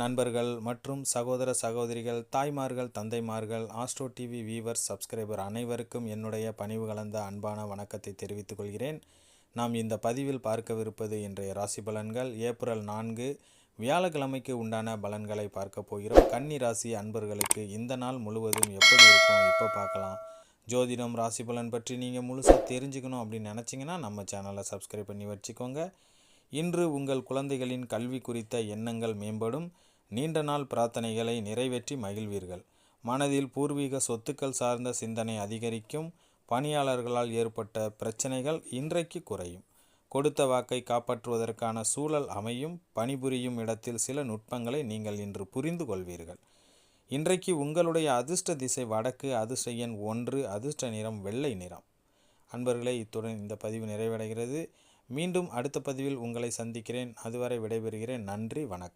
நண்பர்கள் மற்றும் சகோதர சகோதரிகள் தாய்மார்கள் தந்தைமார்கள் ஆஸ்ட்ரோ டிவி வீவர்ஸ் சப்ஸ்கிரைபர் அனைவருக்கும் என்னுடைய பணிவு கலந்த அன்பான வணக்கத்தை தெரிவித்துக் கொள்கிறேன். நாம் இந்த பதிவில் பார்க்கவிருப்பது இன்றைய ராசி பலன்கள். ஏப்ரல் நான்கு வியாழக்கிழமைக்கு உண்டான பலன்களை பார்க்க போகிறோம். கன்னி ராசி அன்பர்களுக்கு இந்த நாள் முழுவதும் எப்படி இருக்கும்? இப்போ பார்க்கலாம். ஜோதிடம் ராசி பலன் பற்றி நீங்கள் முழுசாக தெரிஞ்சுக்கணும் அப்படின்னு நினச்சிங்கன்னா நம்ம சேனலை சப்ஸ்கிரைப் பண்ணி வச்சுக்கோங்க. இன்று உங்கள் குழந்தைகளின் கல்வி குறித்த எண்ணங்கள் மேம்படும். நீண்ட நாள் பிரார்த்தனைகளை நிறைவேற்றி மகிழ்வீர்கள். மனதில் பூர்வீக சொத்துக்கள் சார்ந்த சிந்தனை அதிகரிக்கும். பணியாளர்களால் ஏற்பட்ட பிரச்சனைகள் இன்றைக்கு குறையும். கொடுத்த வாக்கை காப்பாற்றுவதற்கான சூழல் அமையும். பணிபுரியும் இடத்தில் சில நுட்பங்களை நீங்கள் இன்று புரிந்து கொள்வீர்கள். இன்றைக்கு உங்களுடைய அதிர்ஷ்ட திசை வடக்கு அதிர்ஷ்ட எண் ஒன்று அதிர்ஷ்ட நிறம் வெள்ளை நிறம். அன்பர்களே இத்துடன் இந்த பதிவு நிறைவடைகிறது. மீண்டும் அடுத்த பதிவில் உங்களை சந்திக்கிறேன். அதுவரை விடைபெறுகிறேன். நன்றி. வணக்கம்.